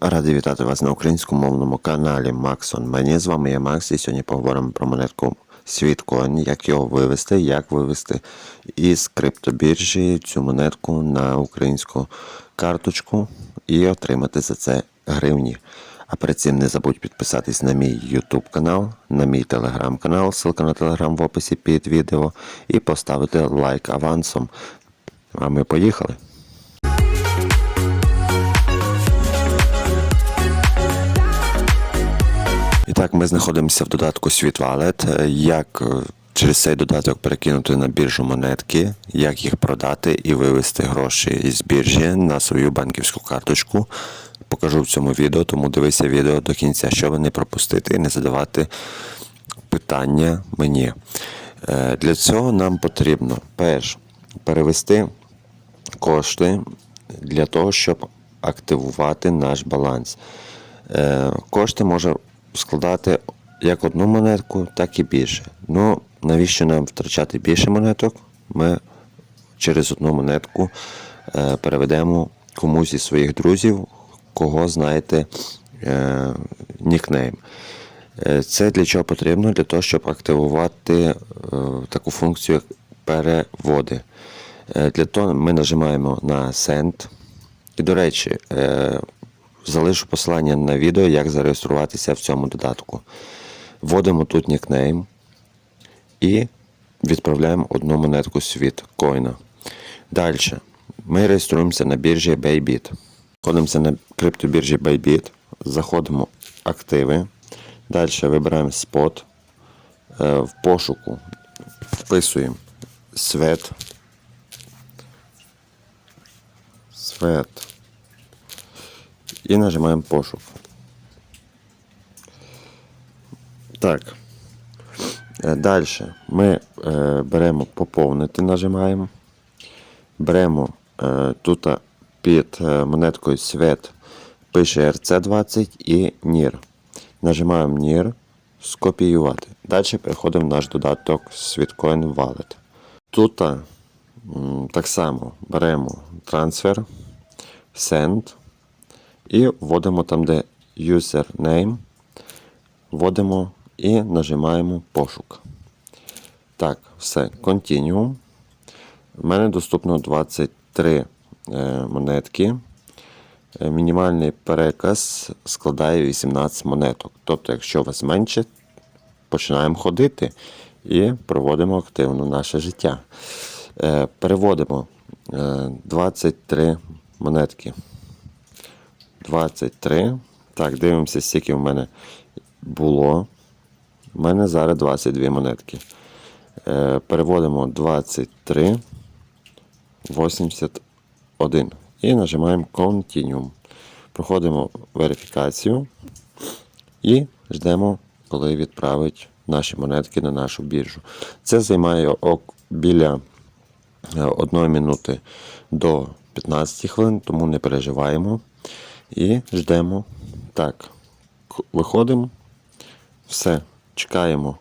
Радий вітати вас на українськомовному каналі Максон. Мені з вами є Макс, і сьогодні поговоримо про монетку Світкоін, як його вивести, як вивести із криптобіржі цю монетку на українську карточку і отримати за це гривні. А перед цим не забудь підписатись на мій YouTube канал, на мій телеграм канал, ссылка на телеграм в описі під відео, і поставити лайк авансом. А ми поїхали. Так, ми знаходимося в додатку SweetWallet. Як е, через цей додаток перекинути на біржу монетки, як їх продати і вивести гроші із біржі на свою банківську карточку. Покажу в цьому відео, тому дивися відео до кінця, щоб не пропустити і не задавати питання мені. Е, Для цього нам потрібно перш перевести кошти для того, щоб активувати наш баланс. Е, Кошти може складати як одну монетку, так і більше. Ну, навіщо нам втрачати більше монеток? Ми через одну монетку е, переведемо комусь зі своїх друзів, кого знаєте е, нікнейм. Е, Це для чого потрібно? Для того, щоб активувати таку функцію, як переводи. Для того ми нажимаємо на Send. І, до речі, залишу посилання на відео, як зареєструватися в цьому додатку. Вводимо тут нікнейм і відправляємо одну монетку світ коїна. Далі. Ми реєструємося на біржі Bybit. Входимося на криптобіржі Bybit, заходимо активи. Далі вибираємо спот. Е, В пошуку вписуємо свет. Свет. І нажимаємо пошук. Так. Далі ми е, беремо поповнити, нажимаємо. Беремо е, тут під е, монеткою свет пише RC20 і NIR. Нажимаємо NIR, скопіювати. Далі переходимо в наш додаток Sweetcoin Wallet. Тут так само беремо трансфер, send і вводимо там, де username, вводимо і нажимаємо пошук. Так, все, Continue. У мене доступно 23 е, монетки. Е, Мінімальний переказ складає 18 монеток. Тобто, якщо у вас менше, починаємо ходити і проводимо активно наше життя. Е, Переводимо е, 23 монетки. 23. Так, дивимося, скільки в мене було. У мене зараз 22 монетки. Е, переводимо 23, 81. І нажимаємо Continuum. Проходимо верифікацію і ждемо, коли відправить наші монетки на нашу біржу. Це займає біля 1 минути до 15 хвилин, тому не переживаємо. І ждемо. Так, виходимо. Все, чекаємо,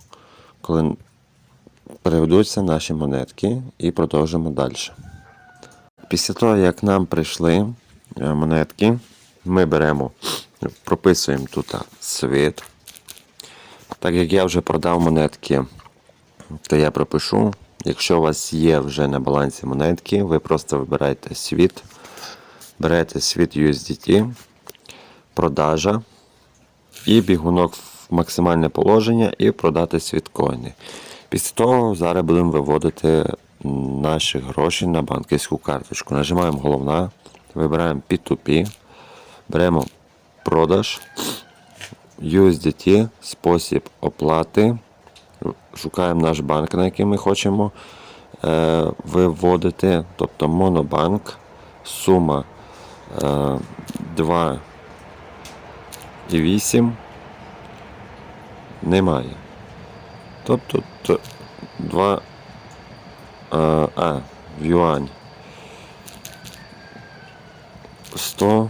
коли переведуться наші монетки і продовжимо далі. Після того, як нам прийшли е, монетки, ми беремо, прописуємо тут світ. Так як я вже продав монетки, то я пропишу. Якщо у вас є вже на балансі монетки, ви просто вибираєте світ, берете світ USDT, продажа і бігунок в максимальне положення і продати світкоїни. Після того зараз будемо виводити наші гроші на банківську карточку. Нажимаємо головна, вибираємо P2P, беремо продаж, USDT, спосіб оплати. Шукаємо наш банк, на який ми хочемо е, виводити, тобто Монобанк, сума е, 2 і 8 немає. Тобто т- 2 а, а, в юань 100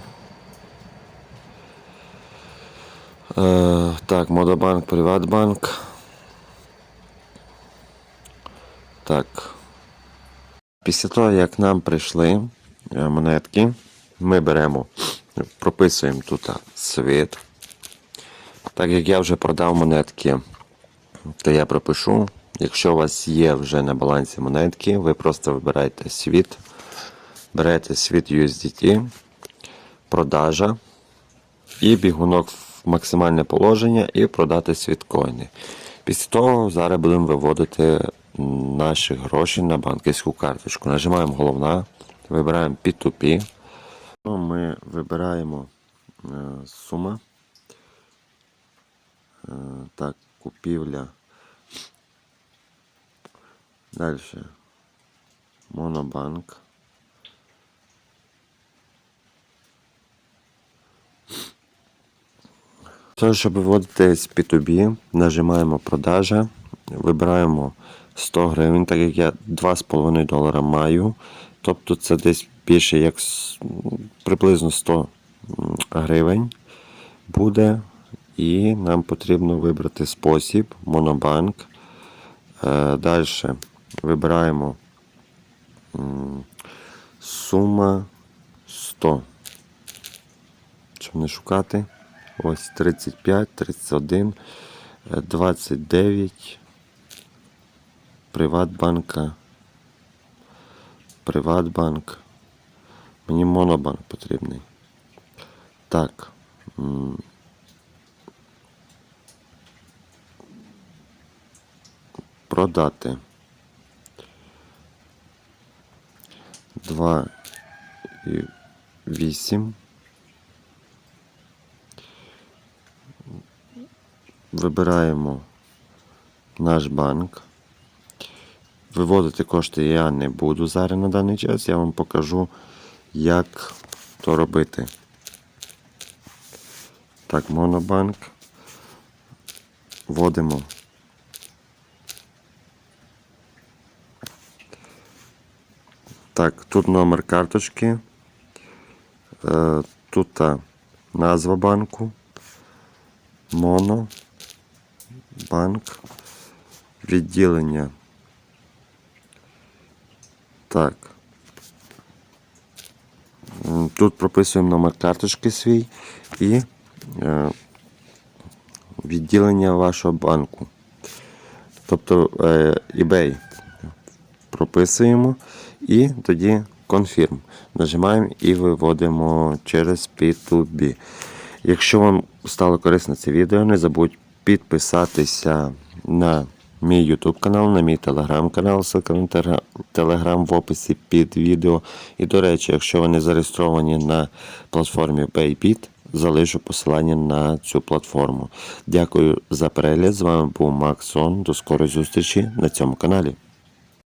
Е, так, Модобанк, Приватбанк. Так. Після того, як нам прийшли е, монетки, ми беремо прописуємо тут світ. Так як я вже продав монетки, то я пропишу. Якщо у вас є вже на балансі монетки, ви просто вибираєте світ, берете світ USDT, продажа і бігунок в максимальне положення і продати світкоїни. Після того зараз будемо виводити наші гроші на банківську карточку. Нажимаємо головна, вибираємо P2P. Ну, Ми вибираємо е, сума. Е, так, купівля. Далі. Монобанк. Тож, щоб виводити з P2B, нажимаємо продажа, вибираємо 100 гривень, так як я 2,5 долара маю. Тобто це десь більше як приблизно 100 гривень буде. І нам потрібно вибрати спосіб Монобанк. Е, Далі вибираємо сума 100. Щоб не шукати. Ось 35, 31, е, 29. Приватбанка. Приватбанк. Мені монобанк потрібний. Так. Продати. 2 і 8. Вибираємо наш банк. Виводити кошти я не буду зараз на даний час. Я вам покажу, як то робити. Так, монобанк. Вводимо. Так, тут номер карточки. Е, Тут назва банку. Моно. Банк. Відділення. Так. Тут прописуємо номер карточки свій і е, відділення вашого банку. Тобто е, eBay прописуємо і тоді confirm. Нажимаємо і виводимо через P2B. Якщо вам стало корисно це відео, не забудь підписатися на мій YouTube канал, на мій телеграм канал, ссылка на телеграм в описі під відео. І до речі, якщо ви не зареєстровані на платформі PayPit, залишу посилання на цю платформу. Дякую за перегляд. З вами був Максон. До скорої зустрічі на цьому каналі.